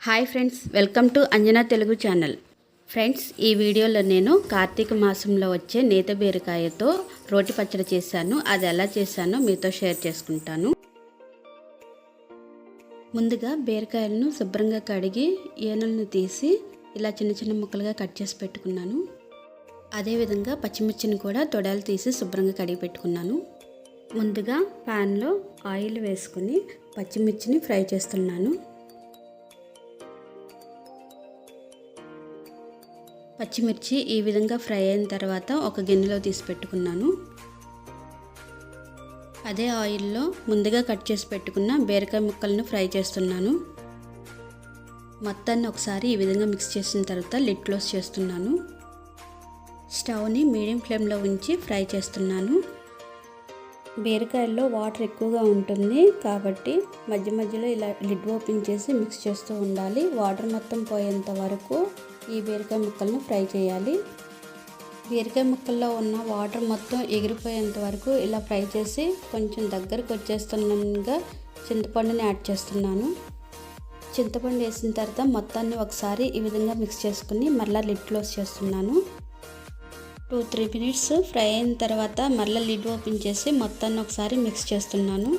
Hi friends welcome to Anjana Telugu channel. Friends ఈ వీడియోలో నేను కార్తీక మాసంలో వచ్చే నేత బీరకాయతో రోటి పచ్చడి చేశాను. అది ఎలా చేశానో మీతో షేర్ చేసుకుంటాను. ముందుగా బీరకాయలను శుభ్రంగా కడిగి ఏనులను తీసి ఇలా చిన్న చిన్న ముక్కలుగా కట్ చేసి పెట్టుకున్నాను. అదేవిధంగా పచ్చిమిర్చిని కూడా తొడాలు తీసి శుభ్రంగా కడిగి పెట్టుకున్నాను. ముందుగా ప్యాన్లో ఆయిల్ వేసుకుని పచ్చిమిర్చిని ఫ్రై చేస్తున్నాను. పచ్చిమిర్చి ఈ విధంగా ఫ్రై అయిన తర్వాత ఒక గిన్నెలో తీసి పెట్టుకున్నాను. అదే ఆయిల్లో ముందుగా కట్ చేసి పెట్టుకున్న బీరకాయ ముక్కలను ఫ్రై చేస్తున్నాను. మొత్తాన్ని ఒకసారి ఈ విధంగా మిక్స్ చేసిన తర్వాత లిడ్ క్లోజ్ చేస్తున్నాను. స్టవ్ని మీడియం ఫ్లేమ్లో ఉంచి ఫ్రై చేస్తున్నాను. బీరకాయల్లో వాటర్ ఎక్కువగా ఉంటుంది కాబట్టి మధ్య మధ్యలో ఇలా లిడ్ ఓపెన్ చేసి మిక్స్ చేస్తూ ఉండాలి. వాటర్ మొత్తం పోయేంత వరకు ఈ బీరకాయ ముక్కలను ఫ్రై చేయాలి. బీరకాయ ముక్కల్లో ఉన్న వాటర్ మొత్తం ఎగిరిపోయేంత వరకు ఇలా ఫ్రై చేసి కొంచెం దగ్గరకు వచ్చేస్తున్నగా చింతపండుని యాడ్ చేస్తున్నాను. చింతపండు వేసిన తర్వాత మొత్తాన్ని ఒకసారి ఈ విధంగా మిక్స్ చేసుకుని మళ్ళీ లిడ్ క్లోజ్ చేస్తున్నాను. టూ త్రీ మినిట్స్ ఫ్రై అయిన తర్వాత మళ్ళీ లిడ్ ఓపెన్ చేసి మొత్తాన్ని ఒకసారి మిక్స్ చేస్తున్నాను.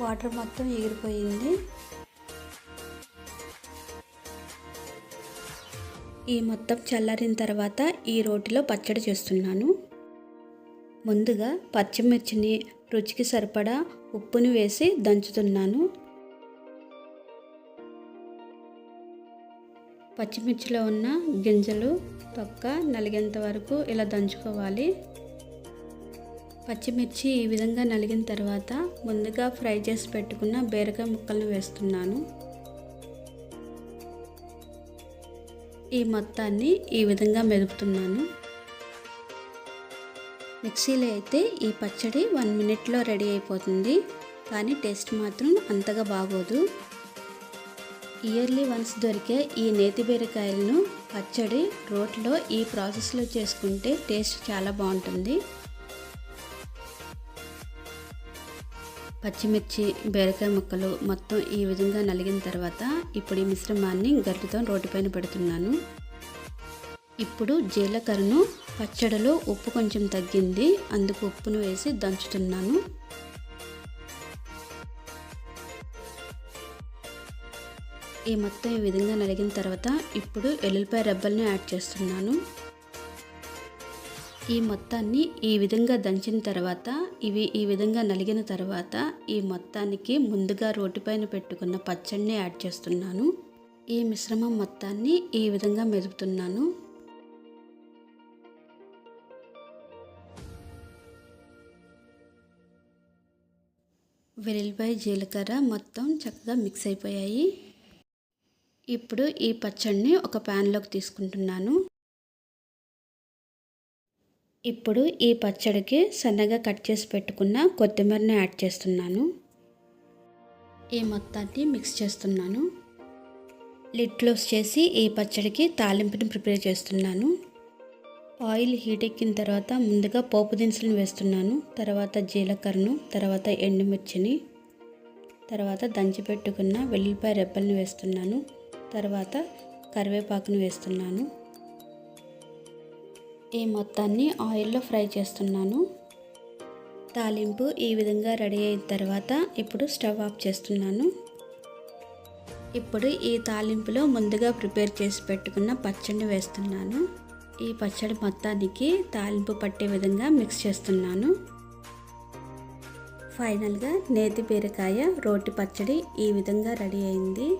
వాటర్ మొత్తం ఎగిరిపోయింది. ఈ మొత్తం చల్లారిన తర్వాత ఈ రోటిలో పచ్చడి చేస్తున్నాను. ముందుగా పచ్చిమిర్చిని రుచికి సరిపడా ఉప్పుని వేసి దంచుతున్నాను. పచ్చిమిర్చిలో ఉన్న గింజలు తొక్క నలిగేంత వరకు ఇలా దంచుకోవాలి. పచ్చిమిర్చి ఈ విధంగా నలిగిన తర్వాత ముందుగా ఫ్రై చేసి పెట్టుకున్న బీరకాయ ముక్కలను వేస్తున్నాను. ఈ మొత్తాన్ని ఈ విధంగా మెదుపుతున్నాను. మిక్సీలో అయితే ఈ పచ్చడి వన్ మినిట్లో రెడీ అయిపోతుంది. కానీ టేస్ట్ మాత్రం అంతగా బాగోదు. ఇయర్లీ వన్స్ దొరికే ఈ నేతి బీరకాయలను పచ్చడి రోట్లో ఈ ప్రాసెస్లో చేసుకుంటే టేస్ట్ చాలా బాగుంటుంది. పచ్చిమిర్చి బీరకాయ ముక్కలు మొత్తం ఈ విధంగా నలిగిన తర్వాత ఇప్పుడు ఈ మిశ్రమాన్ని గరిటతో రోటిపైన పెడుతున్నాను. ఇప్పుడు జీలకర్రను పచ్చడిలో ఉప్పు కొంచెం తగ్గింది. అందుకు ఉప్పును వేసి దంచుతున్నాను. ఈ మొత్తం ఈ విధంగా నలిగిన తర్వాత ఇప్పుడు ఎల్లుల్లిపాయ రెబ్బల్ని యాడ్ చేస్తున్నాను. ఈ మొత్తాన్ని ఈ విధంగా దంచిన తర్వాత ఇవి ఈ విధంగా నలిగిన తర్వాత ఈ మొత్తానికి ముందుగా రోటిపైన పెట్టుకున్న పచ్చడిని యాడ్ చేస్తున్నాను. ఈ మిశ్రమం మొత్తాన్ని ఈ విధంగా మెదుపుతున్నాను. వెల్లుల్లిపాయ జీలకర్ర మొత్తం చక్కగా మిక్స్ అయిపోయాయి. ఇప్పుడు ఈ పచ్చడిని ఒక ప్యాన్లోకి తీసుకుంటున్నాను. ఇప్పుడు ఈ పచ్చడికి సన్నగా కట్ చేసి పెట్టుకున్న కొత్తిమీరని యాడ్ చేస్తున్నాను. ఈ మొత్తాన్ని మిక్స్ చేస్తున్నాను. లిడ్ క్లోజ్ చేసి ఈ పచ్చడికి తాలింపుని ప్రిపేర్ చేస్తున్నాను. ఆయిల్ హీట్ ఎక్కిన తర్వాత ముందుగా పోపు దినుసులను వేస్తున్నాను. తర్వాత జీలకర్రను తర్వాత ఎండుమిర్చిని తర్వాత దంచి పెట్టుకున్న వెల్లుల్లిపాయ రెబ్బల్ని వేస్తున్నాను. తర్వాత కరివేపాకును వేస్తున్నాను. ఈ మొత్తాన్ని ఆయిల్లో ఫ్రై చేస్తున్నాను. తాలింపు ఈ విధంగా రెడీ అయిన తర్వాత ఇప్పుడు స్టవ్ ఆఫ్ చేస్తున్నాను. ఇప్పుడు ఈ తాలింపులో ముందుగా ప్రిపేర్ చేసి పెట్టుకున్న పచ్చడిని వేస్తున్నాను. ఈ పచ్చడి మొత్తానికి తాలింపు పట్టే విధంగా మిక్స్ చేస్తున్నాను. ఫైనల్గా నేతి బీరకాయ రోటి పచ్చడి ఈ విధంగా రెడీ అయింది.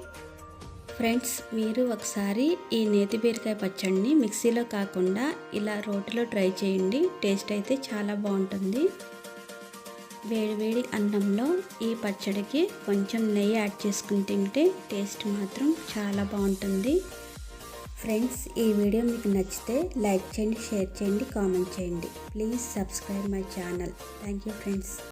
ఫ్రెండ్స్ మీరు ఒకసారి ఈ నేతి బీరకాయ పచ్చడిని మిక్సీలో కాకుండా ఇలా రోటిలో ట్రై చేయండి. టేస్ట్ అయితే చాలా బాగుంటుంది. వేడివేడి అన్నంలో ఈ పచ్చడికి కొంచెం నెయ్యి యాడ్ చేసుకుని తింటే టేస్ట్ మాత్రం చాలా బాగుంటుంది. ఫ్రెండ్స్ ఈ వీడియో మీకు నచ్చితే లైక్ చేయండి షేర్ చేయండి కామెంట్ చేయండి. Please subscribe my channel. Thank you friends.